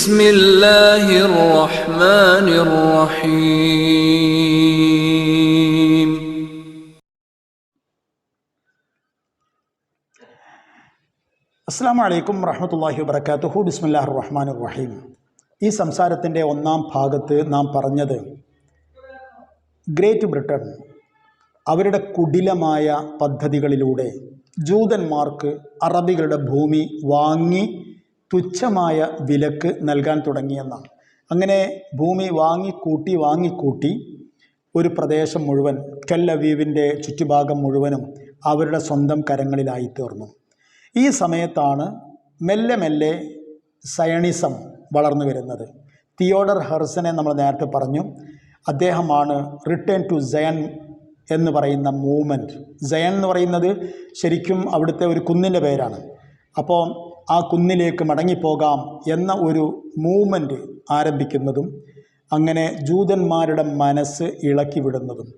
بسم الله الرحمن الرحيم അസ്സാം വലൈക്കും വറഹമത്തല്ലാഹി വബർക്കാത്തുഹു ബിസ്മില്ലാഹ് റഹ്മാൻ റഹീം ഈ സംസാരത്തിൻ്റെ ഒന്നാം ഭാഗത്ത് നാം പറഞ്ഞത് ഗ്രേറ്റ് ബ്രിട്ടൻ അവരുടെ കുടിലമായ പദ്ധതികളിലൂടെ ജൂതന്മാർക്ക് അറബികളുടെ ഭൂമി വാങ്ങി തുച്ഛമായ വിലക്ക് നൽകാൻ തുടങ്ങിയെന്നാണ്. അങ്ങനെ ഭൂമി വാങ്ങിക്കൂട്ടി വാങ്ങിക്കൂട്ടി ഒരു പ്രദേശം മുഴുവൻ ടെൽ ചുറ്റുഭാഗം മുഴുവനും അവരുടെ സ്വന്തം കരങ്ങളിലായി തീർന്നു ഈ സമയത്താണ് മെല്ലെ മെല്ലെ സയണിസം വളർന്നു വരുന്നത്. തിയോഡർ ഹെർസനെ നമ്മൾ നേരത്തെ പറഞ്ഞു അദ്ദേഹമാണ് റിട്ടേൺ ടു സയൺ എന്ന് പറയുന്ന മൂവ്മെന്റ്. സയൺ എന്ന് പറയുന്നത് ശരിക്കും അവിടുത്തെ ഒരു കുന്നിന്റെ പേരാണ്. അപ്പോൾ ആ കുന്നിലേക്ക് മടങ്ങിപ്പോകാം എന്ന ഒരു മൂവ്മെന്റ് ആരംഭിക്കുന്നതും അങ്ങനെ ജൂതന്മാരുടെ മനസ്സ് ഇളക്കി വിടുന്നതും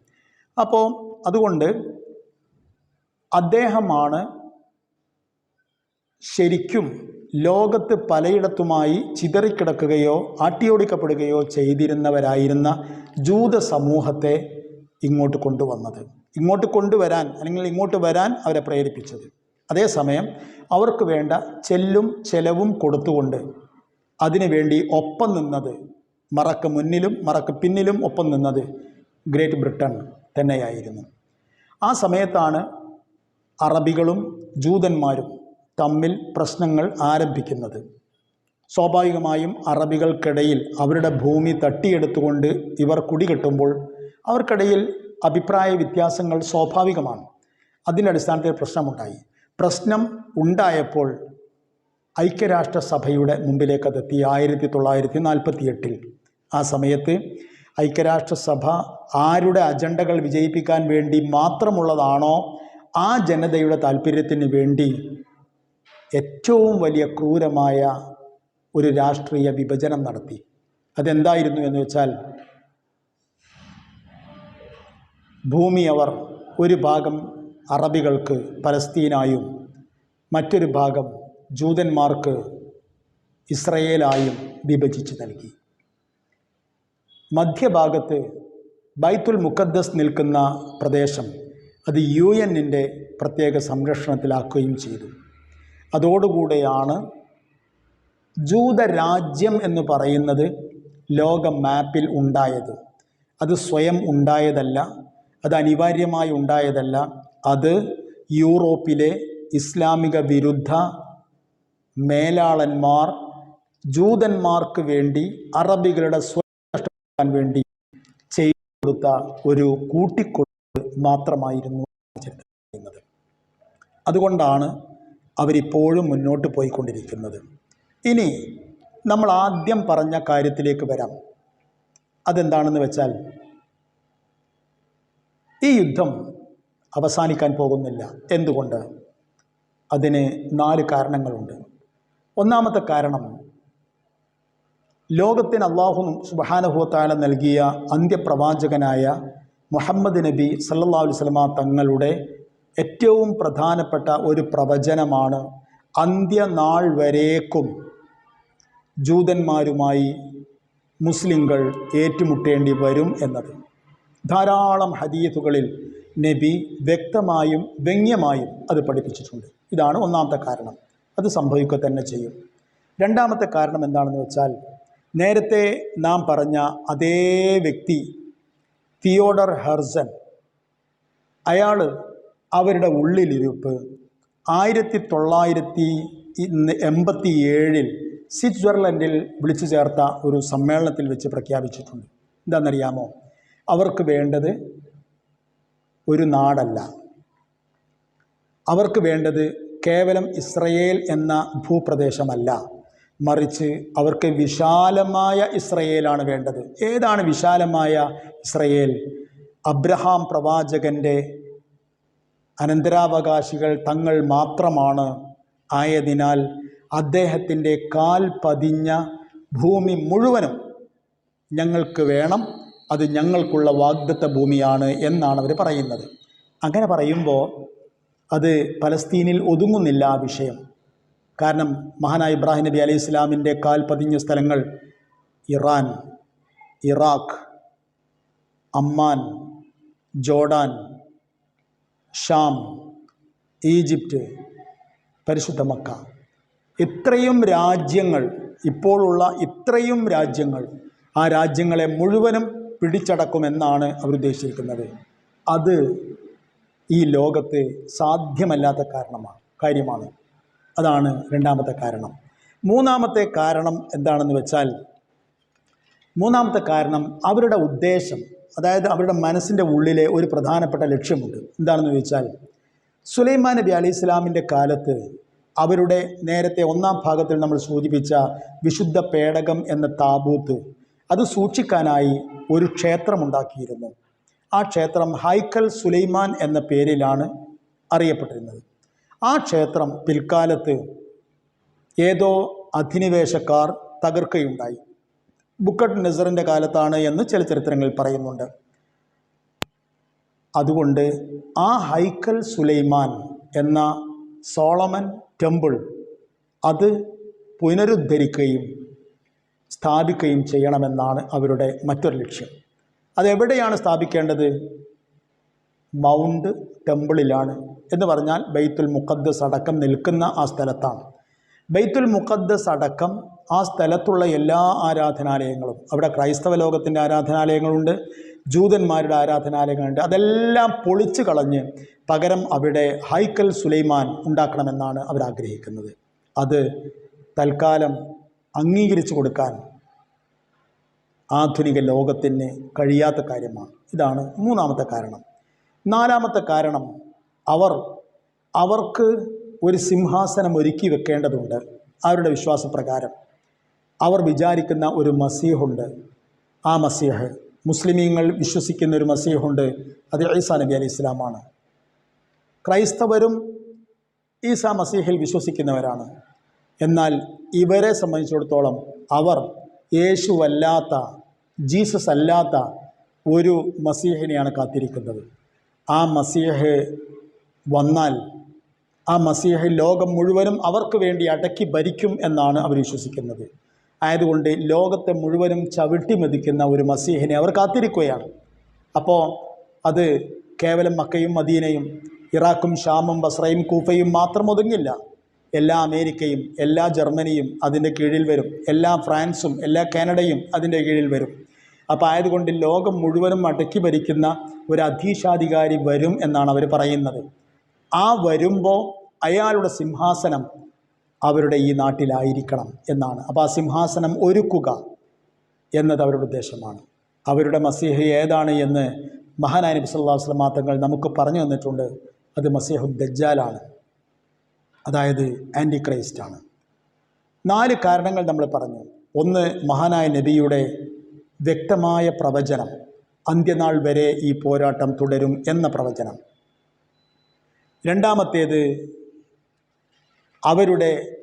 അപ്പോൾ അതുകൊണ്ട് അദ്ദേഹമാണ് ശരിക്കും ലോകത്ത് പലയിടത്തുമായി ചിതറിക്കിടക്കുകയോ ആട്ടിയോടിക്കപ്പെടുകയോ ചെയ്തിരുന്നവരായിരുന്ന ജൂത സമൂഹത്തെ ഇങ്ങോട്ട് കൊണ്ടുവന്നത്. ഇങ്ങോട്ട് കൊണ്ടുവരാൻ അല്ലെങ്കിൽ ഇങ്ങോട്ട് വരാൻ അവരെ പ്രേരിപ്പിച്ചത്. അതേസമയം അവർക്ക് വേണ്ട ചെല്ലും ചെലവും കൊടുത്തുകൊണ്ട് അതിനുവേണ്ടി ഒപ്പം നിന്നത് മറക്ക് മുന്നിലും മറക്ക് പിന്നിലും ഒപ്പം നിന്നത് ഗ്രേറ്റ് ബ്രിട്ടൻ തന്നെയായിരുന്നു. ആ സമയത്താണ് അറബികളും ജൂതന്മാരും തമ്മിൽ പ്രശ്നങ്ങൾ ആരംഭിക്കുന്നത്. സ്വാഭാവികമായും അറബികൾക്കിടയിൽ അവരുടെ ഭൂമി തട്ടിയെടുത്തുകൊണ്ട് ഇവർ കുടികെട്ടുമ്പോൾ അവർക്കിടയിൽ അഭിപ്രായ വ്യത്യാസങ്ങൾ സ്വാഭാവികമാണ്. അതിന്റെ അടിസ്ഥാനത്തിൽ പ്രശ്നമുണ്ടായി. പ്രശ്നം ഉണ്ടായപ്പോൾ ഐക്യരാഷ്ട്രസഭയുടെ മുമ്പിലേക്ക് അതെത്തി ആയിരത്തി തൊള്ളായിരത്തി നാൽപ്പത്തി എട്ടിൽ ആ സമയത്ത് ഐക്യരാഷ്ട്രസഭ ആരുടെ അജണ്ടകൾ വിജയിപ്പിക്കാൻ വേണ്ടി മാത്രമുള്ളതാണോ ആ ജനതയുടെ താല്പര്യത്തിന് വേണ്ടി ഏറ്റവും വലിയ ക്രൂരമായ ഒരു രാഷ്ട്രീയ വിഭജനം നടത്തി. അതെന്തായിരുന്നു എന്ന് വെച്ചാൽ ഭൂമി അവർ ഒരു ഭാഗം അറബികൾക്ക് പലസ്തീനായും മറ്റൊരു ഭാഗം ജൂതന്മാർക്ക് ഇസ്രയേലായും വിഭജിച്ച് നൽകി. മധ്യഭാഗത്ത് ബൈത്തുൽ മുഖദ്ദസ് നിൽക്കുന്ന പ്രദേശം അത് യു എന്നിന്റെ പ്രത്യേക സംരക്ഷണത്തിലാക്കുകയും ചെയ്തു. അതോടുകൂടെയാണ് ജൂതരാജ്യം എന്ന് പറയുന്നത് ലോക മാപ്പിൽ ഉണ്ടായത്. അത് സ്വയം ഉണ്ടായതല്ല അത് അനിവാര്യമായി ഉണ്ടായതല്ല അത് യൂറോപ്പിലെ ഇസ്ലാമിക വിരുദ്ധ മേലാളന്മാർ ജൂതന്മാർക്ക് വേണ്ടി അറബികളുടെ സ്വയം വേണ്ടി ചെയ്തു കൊടുത്ത ഒരു കൂട്ടിക്കൊടുപ്പ് മാത്രമായിരുന്നു ചെയ്യുന്നത്. അതുകൊണ്ടാണ് അവരിപ്പോഴും മുന്നോട്ട് പോയിക്കൊണ്ടിരിക്കുന്നത്. ഇനി നമ്മൾ ആദ്യം പറഞ്ഞ കാര്യത്തിലേക്ക് വരാം. അതെന്താണെന്ന് വെച്ചാൽ ഈ യുദ്ധം അവസാനിക്കാൻ പോകുന്നില്ല. എന്തുകൊണ്ട്? അതിന് നാല് കാരണങ്ങളുണ്ട്. ഒന്നാമത്തെ കാരണം ലോകത്തിന് അള്ളാഹു സുബാനഹുത്താല നൽകിയ അന്ത്യപ്രവാചകനായ മുഹമ്മദ് നബി സല്ലാ വസ്ലമ തങ്ങളുടെ ഏറ്റവും പ്രധാനപ്പെട്ട ഒരു പ്രവചനമാണ് അന്ത്യനാൾ വരേക്കും ജൂതന്മാരുമായി മുസ്ലിങ്ങൾ ഏറ്റുമുട്ടേണ്ടി വരും എന്നത്. ധാരാളം ഹദീത്തുകളിൽ നബി വ്യക്തമായും വ്യംഗ്യമായും അത് പഠിപ്പിച്ചിട്ടുണ്ട്. ഇതാണ് ഒന്നാമത്തെ കാരണം. അത് സംഭവിക്കുക തന്നെ ചെയ്യും. രണ്ടാമത്തെ കാരണം എന്താണെന്ന് വെച്ചാൽ നേരത്തെ നാം പറഞ്ഞ അതേ വ്യക്തി തിയോഡർ ഹെർസൻ അയാൾ അവരുടെ ഉള്ളിലിരുപ്പ് ആയിരത്തി തൊള്ളായിരത്തി എൺപത്തി ഏഴിൽ സ്വിറ്റ്സർലൻഡിൽ വിളിച്ചു ചേർത്ത ഒരു സമ്മേളനത്തിൽ വെച്ച് പ്രഖ്യാപിച്ചിട്ടുണ്ട്. എന്താണെന്നറിയാമോ? അവർക്ക് വേണ്ടത് ഒരു നാടല്ല. അവർക്ക് വേണ്ടത് കേവലം ഇസ്രയേൽ എന്ന ഭൂപ്രദേശമല്ല. മറിച്ച് അവർക്ക് വിശാലമായ ഇസ്രയേലാണ് വേണ്ടത്. ഏതാണ് വിശാലമായ ഇസ്രയേൽ? അബ്രഹാം പ്രവാചകന്റെ അനന്തരാവകാശികൾ തങ്ങൾ മാത്രമാണ്. ആയതിനാൽ അദ്ദേഹത്തിന്റെ കാൽ പതിഞ്ഞ ഭൂമി മുഴുവനും ഞങ്ങൾക്ക് വേണം അത് ഞങ്ങൾക്കുള്ള വാഗ്ദത്ത ഭൂമിയാണ് എന്നാണ് അവർ പറയുന്നത്. അങ്ങനെ പറയുമ്പോൾ അത് പലസ്തീനിൽ ഒതുങ്ങുന്നില്ല ആ വിഷയം. കാരണം മഹാനായ ഇബ്രാഹിം നബി അലൈഹി ഇസ്ലാമിന്റെ കാൽ പതിഞ്ഞ സ്ഥലങ്ങൾ Iran Iraq Amman Jordan Sham Egypt പരിശുദ്ധ മക്ക. ഇത്രയും രാജ്യങ്ങൾ ഇപ്പോഴുള്ള ഇത്രയും രാജ്യങ്ങൾ ആ രാജ്യങ്ങളെ മുഴുവനും പിടിച്ചടക്കുമെന്നാണ് അവരുദ്ദേശിച്ചിരിക്കുന്നത് അത് ഈ ലോകത്ത് സാധ്യമല്ലാത്ത കാരണമാണ് കാര്യമാണ്. അതാണ് രണ്ടാമത്തെ കാരണം. മൂന്നാമത്തെ കാരണം എന്താണെന്ന് വെച്ചാൽ മൂന്നാമത്തെ കാരണം അവരുടെ ഉദ്ദേശം അതായത് അവരുടെ മനസ്സിന്റെ ഉള്ളിലെ ഒരു പ്രധാനപ്പെട്ട ലക്ഷ്യമുണ്ട്. എന്താണെന്ന് ചോദിച്ചാൽ സുലൈമാൻ നബി അലി ഇസ്ലാമിന്റെ കാലത്ത് അവരുടെ നേരത്തെ ഒന്നാം ഭാഗത്തിൽ നമ്മൾ സൂചിപ്പിച്ച വിശുദ്ധ പേടകം എന്ന താബൂത്ത് അത് സൂക്ഷിക്കാനായി ഒരു ക്ഷേത്രമുണ്ടാക്കിയിരുന്നു. ആ ക്ഷേത്രം ഹൈക്കൽ സുലൈമാൻ എന്ന പേരിലാണ് അറിയപ്പെട്ടിരുന്നത്. ആ ക്ഷേത്രം പിൽക്കാലത്ത് ഏതോ അധിനിവേശക്കാർ തകർക്കുകയുണ്ടായി. ബുക്കട്ട് നസറിന്റെ കാലത്താണ് എന്ന് ചില ചരിത്രങ്ങളിൽ പറയുന്നുണ്ട്. അതുകൊണ്ട് ആ ഹൈക്കൽ സുലൈമാൻ എന്ന സോളമൻ ടെമ്പിൾ അത് പുനരുദ്ധരിക്കുകയും സ്ഥാപിക്കുകയും ചെയ്യണമെന്നാണ് അവരുടെ മറ്റൊരു ലക്ഷ്യം. അതെവിടെയാണ് സ്ഥാപിക്കേണ്ടത്? മൗണ്ട് ടെമ്പിളിലാണ്. എന്ന് പറഞ്ഞാൽ ബൈത്തുൽ മുഖദ്ദസ് അടക്കം നിൽക്കുന്ന ആ സ്ഥലത്താണ്. ബൈത്തുൽ മുഖദ്ദസ് അടക്കം ആ സ്ഥലത്തുള്ള എല്ലാ ആരാധനാലയങ്ങളും അവിടെ ക്രൈസ്തവ ലോകത്തിന്റെ ആരാധനാലയങ്ങളുണ്ട് ജൂതന്മാരുടെ ആരാധനാലയങ്ങളുണ്ട് അതെല്ലാം പൊളിച്ചു കളഞ്ഞ് പകരം അവിടെ ഹൈക്കൽ സുലൈമാൻ ഉണ്ടാക്കണമെന്നാണ് അവരാഗ്രഹിക്കുന്നത് അത് തൽക്കാലം അംഗീകരിച്ചു കൊടുക്കാൻ ആധുനിക ലോകത്തിന് കഴിയാത്ത കാര്യമാണ്. ഇതാണ് മൂന്നാമത്തെ കാരണം. നാലാമത്തെ കാരണം അവർ അവർക്ക് ഒരു സിംഹാസനം ഒരുക്കി വെക്കേണ്ടതുണ്ട്. അവരുടെ വിശ്വാസപ്രകാരം? അവർ വിചാരിക്കുന്ന ഒരു മസീഹുണ്ട്. ആ മസീഹ് മുസ്ലിമീങ്ങൾ വിശ്വസിക്കുന്ന ഒരു മസീഹുണ്ട്. അത് ഈസാ നബി അലി ഇസ്ലാമാണ് ക്രൈസ്തവരും ഈസാ മസീഹിൽ വിശ്വസിക്കുന്നവരാണ്. എന്നാൽ ഇവരെ സംബന്ധിച്ചിടത്തോളം അവർ യേശുവല്ലാത്ത ജീസസ് അല്ലാത്ത ഒരു മസീഹിനെയാണ് കാത്തിരിക്കുന്നത്. ആ മസീഹ് വന്നാൽ ആ മസീഹ് ലോകം മുഴുവനും അവർക്ക് വേണ്ടി അടക്കി ഭരിക്കും എന്നാണ് അവർ വിശ്വസിക്കുന്നത്. ആയതുകൊണ്ട് ലോകത്തെ മുഴുവനും ചവിട്ടി മതിക്കുന്ന ഒരു മസീഹിനെ അവർ കാത്തിരിക്കുകയാണ്. അപ്പോൾ അത് കേവലം മക്കയും മദീനയും ഇറാഖും ഷാമും ബസ്രയും കൂഫയും മാത്രം ഒതുങ്ങില്ല. എല്ലാ അമേരിക്കയും എല്ലാ ജർമ്മനിയും അതിന്റെ കീഴിൽ വരും. എല്ലാ ഫ്രാൻസും എല്ലാ കാനഡയും അതിന്റെ കീഴിൽ വരും. അപ്പോൾ ആയതുകൊണ്ട് ലോകം മുഴുവനും അടക്കി ഭരിക്കുന്ന ഒരു അധീശാധികാരി വരും എന്നാണ് അവർ പറയുന്നത്. ആ വരുമ്പോൾ അയാളുടെ സിംഹാസനം അവരുടെ ഈ നാട്ടിലായിരിക്കണം എന്നാണ്. അപ്പോൾ ആ സിംഹാസനം ഒരുക്കുക എന്നത് അവരുടെ ഉദ്ദേശമാണ്. അവരുടെ മസീഹ് ഏതാണ് എന്ന് മഹാനായ നബി അലൈഹി വസല്ലം തങ്ങൾ നമുക്ക് പറഞ്ഞു തന്നിട്ടുണ്ട്. അത് മസീഹു ദജ്ജാലാണ് അതായത് ആന്റി ക്രൈസ്റ്റാണ് നാല് കാരണങ്ങൾ നമ്മൾ പറഞ്ഞു. ഒന്ന് മഹാനായ നബിയുടെ വ്യക്തമായ പ്രവചനം. അന്ത്യനാൾ വരെ ഈ പോരാട്ടം തുടരും എന്ന പ്രവചനം. രണ്ടാമത്തേത് അവരുടെ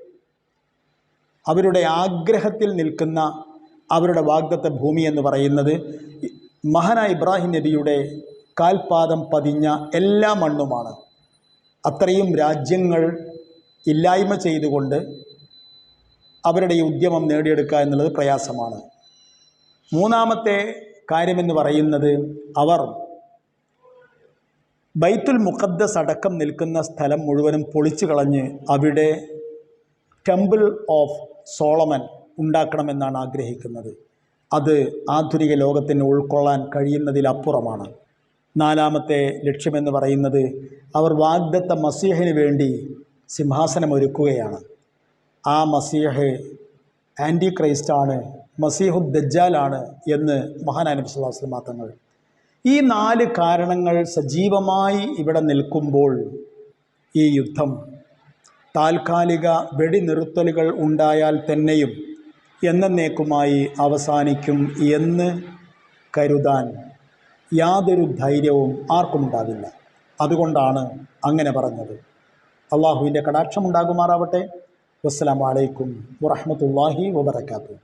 അവരുടെ ആഗ്രഹത്തിൽ നിൽക്കുന്ന അവരുടെ വാഗ്ദത്ത ഭൂമി എന്ന് പറയുന്നത് മഹാനായ ഇബ്രാഹിം നബിയുടെ കാൽപാദം പതിഞ്ഞ എല്ലാ മണ്ണുമാണ്. അത്രയും രാജ്യങ്ങൾ ഇല്ലായ്മ ചെയ്തുകൊണ്ട് അവരുടെ ഉദ്യമം നേടിയെടുക്കുക എന്നുള്ളത് പ്രയാസമാണ്. മൂന്നാമത്തെ കാര്യമെന്ന് പറയുന്നത് അവർ ബൈത്തുൽ മുഖദ്ദസ് അടക്കം നിൽക്കുന്ന സ്ഥലം മുഴുവനും പൊളിച്ചു കളഞ്ഞ് അവിടെ ടെമ്പിൾ ഓഫ് സോളമൻ ഉണ്ടാക്കണമെന്നാണ് ആഗ്രഹിക്കുന്നത്. അത് ആധുനിക ലോകത്തിന് ഉൾക്കൊള്ളാൻ കഴിയുന്നതിലപ്പുറമാണ്. നാലാമത്തെ ലക്ഷ്യമെന്ന് പറയുന്നത് അവർ വാഗ്ദത്ത മസീഹിന് വേണ്ടി സിംഹാസനം ഒരുക്കുകയാണ് ആ മസീഹ് ആന്റി ക്രൈസ്റ്റാണ് മസീഹു ദജ്ജാലാണ് എന്ന് മഹാനായ മഹാനാനബി സുല്ലാസ്ലം തങ്ങൾ ഈ നാല് കാരണങ്ങൾ സജീവമായി ഇവിടെ നിൽക്കുമ്പോൾ ഈ യുദ്ധം താൽക്കാലിക വെടിനിറുത്തലുകൾ ഉണ്ടായാൽ തന്നെയും എന്നേക്കുമായി അവസാനിക്കും എന്ന് കരുതാൻ യാതൊരു ധൈര്യവും ആർക്കും ഉണ്ടാവില്ല. അതുകൊണ്ടാണ് അങ്ങനെ പറഞ്ഞത്. അള്ളാഹുവിന്റെ കടാക്ഷമുണ്ടാകുമാറാവട്ടെ വസ്സലാമലൈക്കും വറഹമത്തല്ലാഹി വബർക്കാത്തു